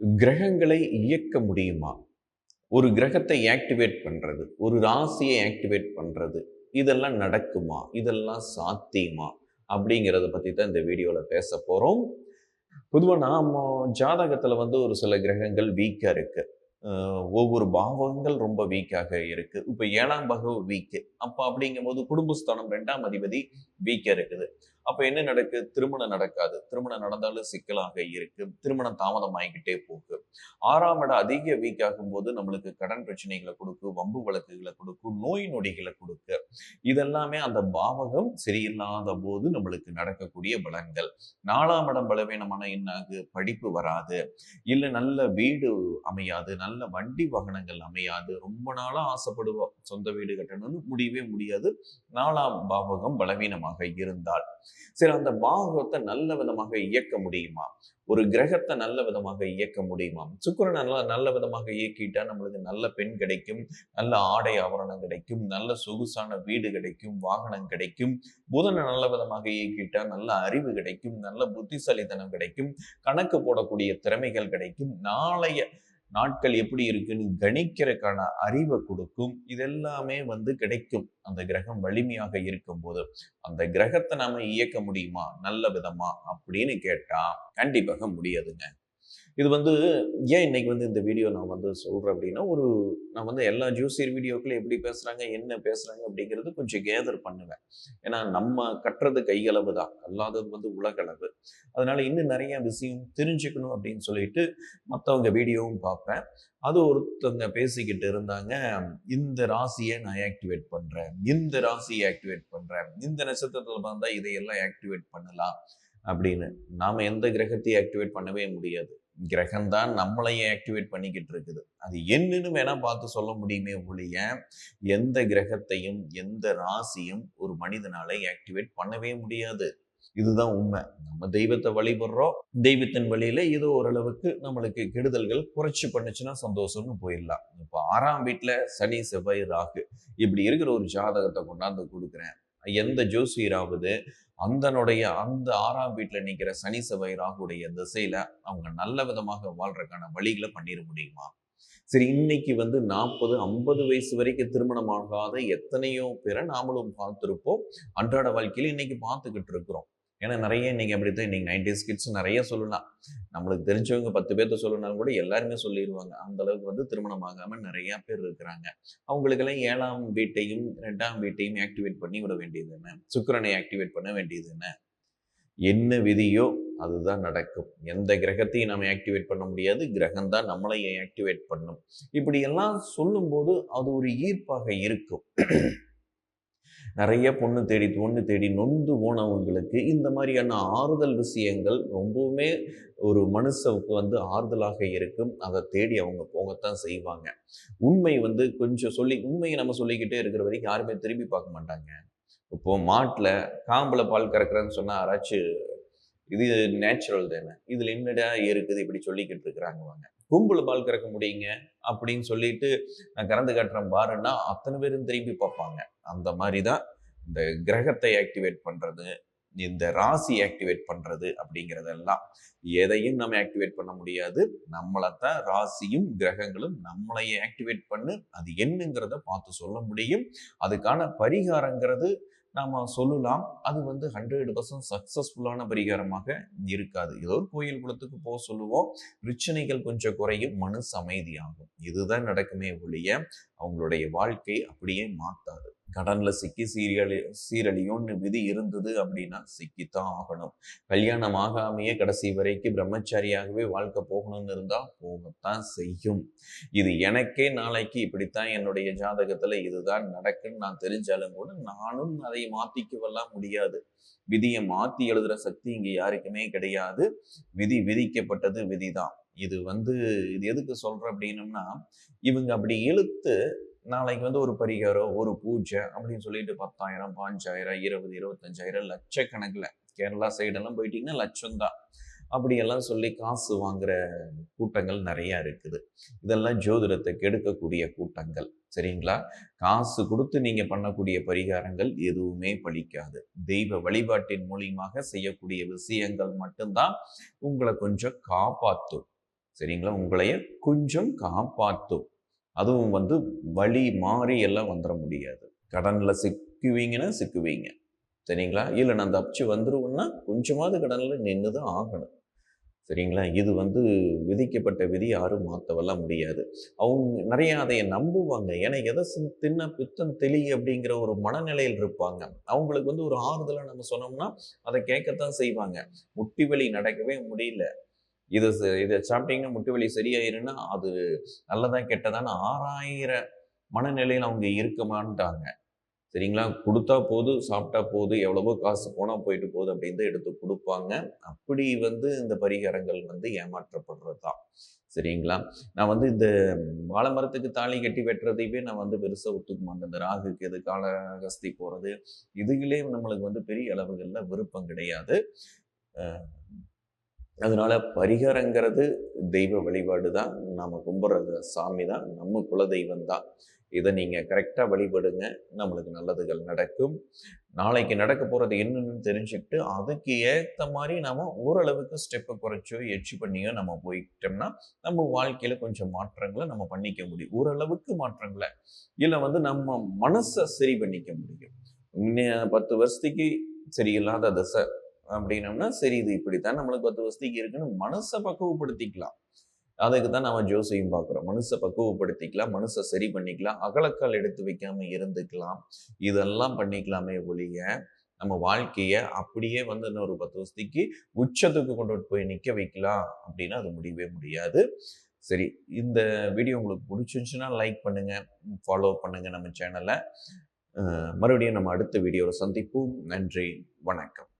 கிரகங்களை இயக்க முடியுமா? ஒரு கிரகத்தை ஆக்டிவேட் பண்ணுறது ஒரு ராசியை ஆக்டிவேட் பண்ணுறது இதெல்லாம் நடக்குமா? இதெல்லாம் சாத்தியமா? அப்படிங்கிறத பற்றி தான் இந்த வீடியோவில் பேச போகிறோம் பொதுவாக நாம் ஜாதகத்தில் வந்து ஒரு சில கிரகங்கள் வீக்காக இருக்குது ஒவ்வொரு பாவங்கள் ரொம்ப வீக்காக இருக்குது இப்போ ஏழாம் பாகம் வீக்கு அப்போ அப்படிங்கும்போது குடும்பஸ்தானம் ரெண்டாம் அதிபதி வீக்காக இருக்குது. அப்போ என்ன நடக்கு? திருமணம் நடக்காது. திருமணம் நடந்தாலும் சிக்கலாக இருக்கு. திருமணம் தாமதம் ஆகிக்கிட்டே போகு ஆறாம் இடம் அதிக வீக் ஆகும்போது நம்மளுக்கு கடன் பிரச்சனைகளை கொடுக்கும் வம்பு வழக்குகளை கொடுக்கும் நோய் நொடிகளை கொடுக்கு. இதெல்லாமே அந்த பாவகம் சரியில்லாத போது நம்மளுக்கு நடக்கக்கூடிய பலன்கள். நாலாம் இடம் பலவீனமான என்னாகு? படிப்பு வராது. இல்லை நல்ல வீடு அமையாது. நல்ல வண்டி வாகனங்கள் அமையாது. ரொம்ப நாளா ஆசைப்படுவோம் சொந்த வீடு கட்டணும்னு முடியவே முடியாது. நாலாம் பாவகம் பலவீனமாக இருந்தால். சரி அந்த பாகத்தை நல்ல விதமாக இயக்க முடியுமா? ஒரு கிரகத்தை நல்ல விதமாக இயக்க முடியுமா? சுக்கரன் நல்ல நல்ல விதமாக இயக்கிட்டா நம்மளுக்கு நல்ல பெண் கிடைக்கும் நல்ல ஆடை ஆபரணம் கிடைக்கும் நல்ல சொகுசான வீடு கிடைக்கும் வாகனம் கிடைக்கும் புதனை நல்ல விதமாக இயக்கிட்டா நல்ல அறிவு கிடைக்கும் நல்ல புத்திசாலித்தனம் கிடைக்கும் கணக்கு போடக்கூடிய திறமைகள் கிடைக்கும் நாளைய நாட்கள் எப்படி இருக்குன்னு கணிக்கிறதுக்கான அறிவை கொடுக்கும். இதெல்லாமே வந்து கிடைக்கும். அந்த கிரகம் வலிமையாக இருக்கும்போது. அந்த கிரகத்தை நாம இயக்க முடியுமா? நல்ல விதமா? அப்படின்னு கேட்டா கண்டிப்பாக முடியாதுங்க. இது வந்து ஏன் இன்னைக்கு வந்து இந்த வீடியோ நான் வந்து சொல்கிறேன் அப்படின்னா ஒரு நான் வந்து எல்லா ஜூசியர் வீடியோக்களும் எப்படி பேசுகிறாங்க என்ன பேசுகிறாங்க அப்படிங்கிறது கொஞ்சம் கேதர் பண்ணுவேன். ஏன்னா நம்ம கட்டுறது கையளவு தான். அல்லாதது வந்து உலகளவு. அதனால் இன்னும் நிறைய விஷயம் தெரிஞ்சுக்கணும் அப்படின்னு சொல்லிட்டு மற்றவங்க வீடியோவும் பார்ப்பேன். அது ஒருத்தவங்க பேசிக்கிட்டு இருந்தாங்க இந்த ராசியை நான் ஆக்டிவேட் பண்ணுறேன் இந்த ராசியை ஆக்டிவேட் பண்ணுறேன் இந்த நட்சத்திரத்தில் வந்தால் இதையெல்லாம் ஆக்டிவேட் பண்ணலாம் அப்படின்னு. நாம் எந்த கிரகத்தையும் ஆக்டிவேட் பண்ணவே முடியாது. கிரகம் தான் நம்மளையே ஆக்டிவேட் பண்ணிக்கிட்டு இருக்குது அது என்னன்னு வேணா பார்த்து சொல்ல முடியுமே ஒழிய எந்த கிரகத்தையும் எந்த ராசியும் ஒரு மனிதனால ஆக்டிவேட் பண்ணவே முடியாது. இதுதான் உண்மை. நம்ம தெய்வத்தை வழிபடுறோம். தெய்வத்தின் வழியில ஏதோ ஓரளவுக்கு நம்மளுக்கு கெடுதல்கள் குறைச்சி பண்ணுச்சுன்னா சந்தோஷம்னு போயிடலாம். இப்போ ஆறாம் வீட்டில் சனி செவ்வாய் ராகு இப்படி இருக்கிற ஒரு ஜாதகத்தை கொண்டாந்து கொடுக்குறேன். எந்த ஜோசியராவது அந்தனுடைய அந்த ஆறாம் வீட்டில் நிற்கிற சனி செவ்வாய் ராகுடைய திசையில அவங்க நல்ல விதமாக வாழ்றதுக்கான வழிகளை பண்ணிட முடியுமா? சரி இன்னைக்கு வந்து நாற்பது ஐம்பது வயசு வரைக்கும் திருமணம் ஆகாத எத்தனையோ பேரை நாமளும் பார்த்துருப்போம். அன்றாட வாழ்க்கையில் இன்னைக்கு பார்த்துக்கிட்டு இருக்கிறோம். ஏன்னா நிறைய இன்னைக்கு அப்படித்தான். இன்னைக்கு நைன்டிஸ் கிட்ஸ் நிறைய சொல்லலாம். நம்மளுக்கு தெரிஞ்சவங்க பத்து பேர்த்த சொல்லனாலும் கூட எல்லாருமே சொல்லிடுவாங்க அந்த அளவுக்கு வந்து திருமணம் ஆகாம நிறைய பேர் இருக்கிறாங்க. அவங்களுக்கெல்லாம் ஏழாம் வீட்டையும் ரெண்டாம் வீட்டையும் ஆக்டிவேட் பண்ணி விட வேண்டியது என்ன? சுக்கிரனை ஆக்டிவேட் பண்ண வேண்டியது என்ன? என்ன விதியோ அதுதான் நடக்கும். எந்த கிரகத்தையும் நம்ம ஆக்டிவேட் பண்ண முடியாது. கிரகம் தான் நம்மளையும் ஆக்டிவேட் பண்ணும். இப்படி எல்லாம் சொல்லும்போது அது ஒரு ஈர்ப்பாக இருக்கும். நிறைய பொண்ணு தேடி பொண்ணு தேடி நொந்து போனவங்களுக்கு இந்த மாதிரியான ஆறுதல் விஷயங்கள் ரொம்பவுமே ஒரு மனுஷனுக்கு வந்து ஆறுதலாக இருக்கும். அதை தேடி அவங்க போகத்தான் செய்வாங்க. உண்மை வந்து கொஞ்சம் சொல்லி உண்மையை நம்ம சொல்லிக்கிட்டே இருக்கிற வரைக்கும் யாருமே திரும்பி பார்க்க மாட்டாங்க. இப்போ மாட்டில் காம்பில் பால் கறக்குறேன்னு சொன்னால் யாராச்சும் இது நேச்சுரல் தானே? இதில் என்னடா இருக்குது? இப்படி சொல்லிக்கிட்டு இருக்கிறாங்க வாங்க. கும்பல் பால் கறக்க முடியுங்க அப்படின்னு சொல்லிட்டு நான் கறந்து காட்டுறேன் பாருன்னா அத்தனை பேரும் திரும்பி பார்ப்பாங்க. அந்த மாதிரி தான் இந்த கிரகத்தை ஆக்டிவேட் பண்ணுறது இந்த ராசி ஆக்டிவேட் பண்ணுறது அப்படிங்கிறதெல்லாம். எதையும் நம்ம ஆக்டிவேட் பண்ண முடியாது. நம்மளைத்தான் ராசியும் கிரகங்களும் நம்மளையே ஆக்டிவேட் பண்ணு அது என்னங்கிறத பார்த்து சொல்ல முடியும். அதுக்கான பரிகாரங்கிறது நாம் சொல்லலாம். அது வந்து ஹண்ட்ரட் பர்சன்ட் சக்ஸஸ்ஃபுல்லான பரிகாரமாக இருக்காது. ஏதோ ஒரு கோயில் குளத்துக்கு போக சொல்லுவோம். பிரச்சனைகள் கொஞ்சம் குறையும். மனசு அமைதியாகும். இதுதான் நடக்குமே ஒழிய அவங்களுடைய வாழ்க்கை அப்படியே மாற்றாது. கடன்ல சிக்கி சீரியலி சீரழியும்னு விதி இருந்தது அப்படின்னா சிக்கித்தான் ஆகணும். கல்யாணம் ஆகாமையே கடைசி வரைக்கும் பிரம்மச்சாரியாகவே வாழ்க்கை போகணும்னு இருந்தா போகத்தான் செய்யும். இது எனக்கே நாளைக்கு இப்படித்தான் என்னுடைய ஜாதகத்துல இதுதான் நடக்குன்னு நான் தெரிஞ்சாலும் கூட நானும் அதை மாத்திக்கவெல்லாம் முடியாது. விதியை மாத்தி எழுதுற சக்தி இங்க யாருக்குமே கிடையாது. விதி விதிக்கப்பட்டது விதிதான். இது வந்து இது எதுக்கு சொல்கிறேன் அப்படின்னம்னா இவங்க அப்படி இழுத்து நாளைக்கு வந்து ஒரு பரிகாரம் ஒரு பூஜை அப்படின்னு சொல்லிட்டு பத்தாயிரம் பாஞ்சாயிரம் இருபது இருபத்தஞ்சாயிரம் லட்சக்கணக்கில். கேரளா சைடெல்லாம் போயிட்டீங்கன்னா லட்சம் தான். அப்படியெல்லாம் சொல்லி காசு வாங்குற கூட்டங்கள் நிறையா இருக்குது. இதெல்லாம் ஜோதிடத்தை கெடுக்கக்கூடிய கூட்டங்கள். சரிங்களா? காசு கொடுத்து நீங்கள் பண்ணக்கூடிய பரிகாரங்கள் எதுவுமே பலிக்காது தெய்வ வழிபாட்டின் மூலியமாக செய்யக்கூடிய விஷயங்கள் மட்டும்தான் உங்களை கொஞ்சம் காப்பாற்றும் சரிங்களா? உங்களைய கொஞ்சம் காப்பாற்றும் அதுவும் வந்து வழி மாறி எல்லாம் வந்துட முடியாது. கடனில் சிக்குவீங்கன்னா சிக்குவீங்க. சரிங்களா? இல்லை நான் தப்பிச்சு வந்துடுவோன்னா கொஞ்சமாவது கடனில் நின்று தான் ஆகணும். சரிங்களா? இது வந்து விதிக்கப்பட்ட விதி யாரும் மாற்றவெல்லாம் முடியாது. அவங்க நிறைய அதை நம்புவாங்க. ஏன்னா எதை தின்ன பித்தம் தெளி அப்படிங்கிற ஒரு மனநிலையில் இருப்பாங்க. அவங்களுக்கு வந்து ஒரு ஆறுதலை நம்ம சொன்னோம்னா அதை கேட்கத்தான் செய்வாங்க. முட்டி வலி நடக்கவே முடியல. இது இதை சாப்பிட்டீங்கன்னா முட்டு வலி சரியாயிருன்னா அது நல்லதா கெட்டதான்னு ஆறாயிர மனநிலையில் அவங்க இருக்கமான்ட்டாங்க. சரிங்களா? கொடுத்தா போது சாப்பிட்டா போது எவ்வளவோ காசு போனால் போயிட்டு போகுது அப்படின்னு தான் எடுத்து கொடுப்பாங்க. அப்படி வந்து இந்த பரிகாரங்கள் வந்து ஏமாற்றப்படுறது தான் சரிங்களா? நான் வந்து இந்த வாழை மரத்துக்கு தாலி கட்டி வெட்டுறதையுமே நான் வந்து பெருசாக ஒத்துக்க மாட்டேன். இந்த ராகுக்கு எது காலகஸ்தி போகிறது இதுகளே நம்மளுக்கு வந்து பெரிய அளவுகளில் விருப்பம் கிடையாது. அதனால் பரிகாரங்கிறது தெய்வ வழிபாடு தான் நம்ம கும்பிட்றது சாமி தான் நம்ம குலதெய்வம் தான் இதை நீங்கள் கரெக்டாக வழிபடுங்க நம்மளுக்கு நல்லதுகள் நடக்கும். நாளைக்கு நடக்க போகிறது என்னன்னு தெரிஞ்சுக்கிட்டு அதுக்கு ஏற்ற மாதிரி நம்ம ஓரளவுக்கு ஸ்டெப்பை குறைச்சோ எச்சு பண்ணியோ நம்ம போயிட்டோம்னா நம்ம வாழ்க்கையில் கொஞ்சம் மாற்றங்களை நம்ம பண்ணிக்க முடியும். ஓரளவுக்கு மாற்றங்களை. இல்லை வந்து நம்ம மனசை சரி பண்ணிக்க முடியும். பத்து வருஷத்துக்கு சரியில்லாத தசை. அப்படின்னம்னா சரி இது இப்படித்தான் நம்மளுக்கு பத்து வசதிக்கு இருக்குன்னு மனசை பக்குவப்படுத்திக்கலாம். அதுக்கு தான் நம்ம ஜோசியும் பார்க்குறோம். மனசை பக்குவப்படுத்திக்கலாம் மனசை சரி பண்ணிக்கலாம் அகலக்கால் எடுத்து வைக்காம இருந்துக்கலாம். இதெல்லாம் பண்ணிக்கலாமே ஒழிய நம்ம வாழ்க்கையை அப்படியே வந்து இன்னொரு பத்து வருஷத்துக்கு உச்சத்துக்கு கொண்டு போய் நிற்க வைக்கலாம் அப்படின்னா அது முடியவே முடியாது. சரி இந்த வீடியோ உங்களுக்கு பிடிச்சிருந்துச்சுன்னா லைக் பண்ணுங்கள் ஃபாலோ பண்ணுங்கள் நம்ம சேனலை மறுபடியும் நம்ம அடுத்த வீடியோவில் சந்திப்போம். நன்றி வணக்கம்.